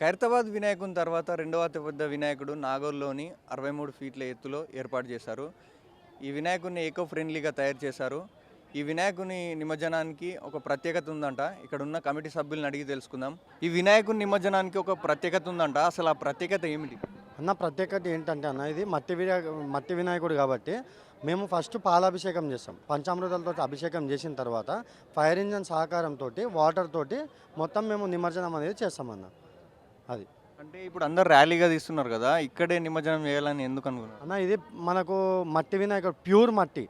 ఖైరతాబాద్ వినాయకుని తర్వాత రెండవ అతిపెద్ద వినాయకుడు నాగోల్లోని అరవై మూడు ఫీట్ల ఎత్తులో ఏర్పాటు చేశారు. ఈ వినాయకుడిని ఏకో ఫ్రెండ్లీగా తయారు చేశారు. ఈ వినాయకుని నిమజ్జనానికి ఒక ప్రత్యేకత ఉందంట. ఇక్కడ ఉన్న కమిటీ సభ్యులను అడిగి తెలుసుకుందాం. ఈ వినాయకుని నిమజ్జనానికి ఒక ప్రత్యేకత ఉందంట. అసలు ఆ ప్రత్యేకత ఏమిటి? అన్న ప్రత్యేకత ఏంటంటే అన్న ఇది మట్టి వినా మట్టి వినాయకుడు కాబట్టి మేము ఫస్ట్ పాలాభిషేకం చేస్తాం. పంచామృతాలతో అభిషేకం చేసిన తర్వాత ఫైర్ ఇంజన్ సహకారంతో వాటర్ తోటి మొత్తం మేము నిమజ్జనం అనేది చేస్తామన్న అది. అంటే ఇప్పుడు అందరు ర్యాలీగా తీస్తున్నారు కదా ఇక్కడే నిమజ్జనం చేయాలని ఎందుకు అనుకున్నారు? అన్న ఇది మనకు మట్టి వినాయకుడు ప్యూర్ మట్టి.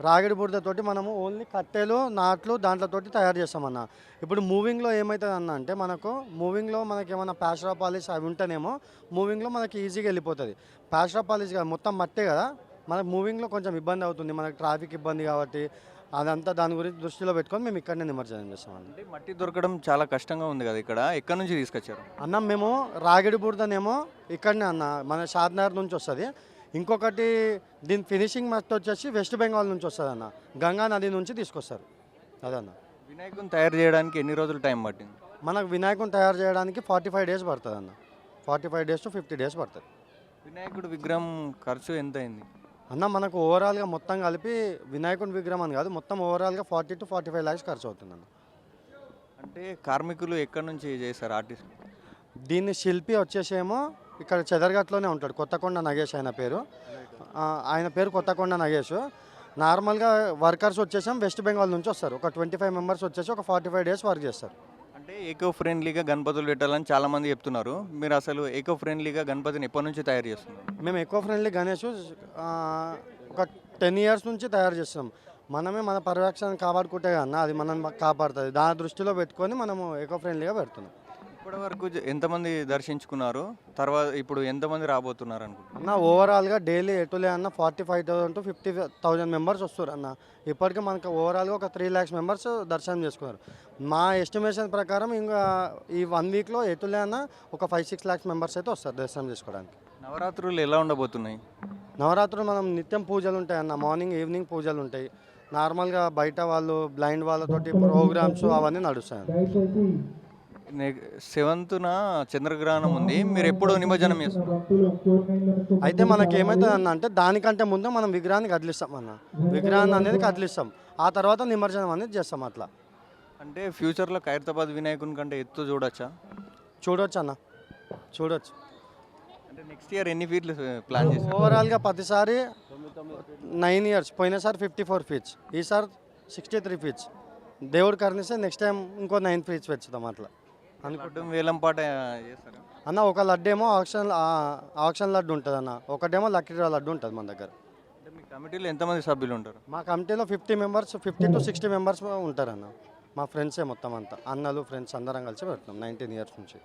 రాగిడి బురదతోటి మనము ఓన్లీ కట్టెలు నాట్లు దాంట్లతోటి తయారు చేస్తామన్న. ఇప్పుడు మూవింగ్లో ఏమవుతుంది అన్న అంటే మనకు మూవింగ్లో మనకి ఏమైనా ప్యాస్ట్రా పాలిష్ అవి ఉంటేనేమో మూవింగ్లో మనకి ఈజీగా వెళ్ళిపోతుంది. ప్యాస్ట్రా పాలిష్ కాదు మొత్తం మట్టే కదా మనకు మూవింగ్లో కొంచెం ఇబ్బంది అవుతుంది. మనకు ట్రాఫిక్ ఇబ్బంది కాబట్టి అదంతా దాని గురించి దృష్టిలో పెట్టుకొని మేము ఇక్కడనే నిమజ్జనం చేస్తామన్న అంటే మట్టి దొరకడం చాలా కష్టంగా ఉంది కదా ఇక్కడ? ఎక్కడి నుంచి తీసుకొచ్చారు? అన్న మేము రాగిడి బురదనేమో ఇక్కడనే అన్న మన షాద్నగర్ నుంచి వస్తుంది. ఇంకొకటి దీని ఫినిషింగ్ మస్ట్ వచ్చేసి వెస్ట్ బెంగాల్ నుంచి వస్తుంది అన్న గంగా నది నుంచి తీసుకొస్తారు. అదన్న వినాయకుని తయారు చేయడానికి ఎన్ని రోజులు టైం పట్టింది? మనకు వినాయకుని తయారు చేయడానికి ఫార్టీ ఫైవ్ డేస్ పడుతుంది అన్న. Forty five days to fifty days పడుతుంది. వినాయకుడు విగ్రహం ఖర్చు ఎంత అయింది అన్న మనకు ఓవరాల్గా మొత్తం కలిపి వినాయకుని విగ్రహం అని కాదు మొత్తం ఓవరాల్గా forty to forty five lakhs ఖర్చు అవుతుంది అన్న. అంటే కార్మికులు ఎక్కడి నుంచి చేశారు ఆర్టిస్ట్? దీన్ని శిల్పి వచ్చేసేమో ఇక్కడ చెదరగట్లోనే ఉంటాడు కొత్తకొండ నగేష్ ఆయన పేరు. ఆయన పేరు కొత్తకొండ నగేష్. నార్మల్గా వర్కర్స్ వచ్చేసాం వెస్ట్ బెంగాల్ నుంచి వస్తారు ఒక ట్వంటీ ఫైవ్ మెంబర్స్ వచ్చేసి ఒక ఫార్టీ ఫైవ్ డేస్ వర్క్ చేస్తారు. అంటే ఈకో ఫ్రెండ్లీగా గణపతులు పెట్టాలని చాలామంది చెప్తున్నారు. మీరు అసలు ఈకో ఫ్రెండ్లీగా గణపతిని ఎప్పటి నుంచి తయారు చేస్తున్నారు? మేము ఎక్కువ ఫ్రెండ్లీ గణేష్ ఒక టెన్ ఇయర్స్ నుంచి తయారు చేస్తాం. మనమే మన పరిరక్షణ కాపాడుకుంటే కన్నా అది మనం కాపాడుతుంది. దాని దృష్టిలో పెట్టుకొని మనము ఎకో ఫ్రెండ్లీగా పెడుతున్నాం. ఇప్పటి వరకు జ- ఎంతమంది దర్శించుకున్నారు? తర్వాత ఇప్పుడు ఎంతమంది రాబోతున్నారు అనుకుంటున్నారు? అన్న ఓవరాల్గా డైలీ ఎటులే అన్న forty five thousand to fifty thousand members వస్తారు అన్న. ఇప్పటికే మనకు ఓవరాల్గా ఒక త్రీ ల్యాక్స్ మెంబర్స్ దర్శనం చేసుకున్నారు. మా ఎస్టిమేషన్ ప్రకారం ఇంకా ఈ వన్ వీక్లో ఎటులే అన్న ఒక ఫైవ్ సిక్స్ ల్యాక్స్ మెంబర్స్ అయితే వస్తారు దర్శనం చేసుకోవడానికి. నవరాత్రులు ఎలా ఉండబోతున్నాయి? నవరాత్రులు మనం నిత్యం పూజలు ఉంటాయి అన్న మార్నింగ్ ఈవినింగ్ పూజలు ఉంటాయి. నార్మల్గా బయట వాళ్ళు బ్లైండ్ వాళ్ళతోటి ప్రోగ్రామ్స్ అవన్నీ నడుస్తాయి సెవెంత్న చంద్రగ్రహణం ఉంది. మీరు ఎప్పుడు నిమజ్జనం చేస్తున్నారు అయితే మనకి ఏమవుతుంది అన్న అంటే దానికంటే ముందు మనం విగ్రహాన్ని కదిలిస్తాం అన్న. విగ్రహాన్ని అనేది కదిలిస్తాం. ఆ తర్వాత నిమజ్జనం అనేది చేస్తాం అట్లా. అంటే ఫ్యూచర్లో ఖైరతాబాద్ వినాయకుని కంటే ఎత్తు చూడొచ్చా? చూడొచ్చు అన్న. చూడొచ్చు. అంటే నెక్స్ట్ ఇయర్ ఎన్ని ఫీట్లు ప్లాన్ చేశారు? ఓవరాల్గా ప్రతిసారి నైన్ ఇయర్స్. పోయినసారి ఫిఫ్టీ ఫోర్ ఫీట్స్. ఈసారి సిక్స్టీ త్రీ ఫీట్స్. దేవుడు కరుణిస్తే నెక్స్ట్ టైం ఇంకో నైన్ ఫీట్స్ పెంచుతాం అట్లా. అనుకుంటాం. వేలం పాట చేస్తారా? అన్న ఒక లడ్డు ఏమో ఆక్షన్ ఆక్షన్ లడ్డు ఉంటుంది అన్న. ఒకటేమో లక్కీ డ్రా లడ్డు ఉంటుంది మన దగ్గర. అంటే మీ కమిటీలో ఎంతమంది సభ్యులు ఉంటారు? మా కమిటీలో fifty members fifty to sixty members ఉంటారన్న. మా ఫ్రెండ్సే మొత్తం అంతా. అన్నలు ఫ్రెండ్స్ అందరం కలిసి పెడుతున్నాం నైన్టీన్ ఇయర్స్ నుంచి.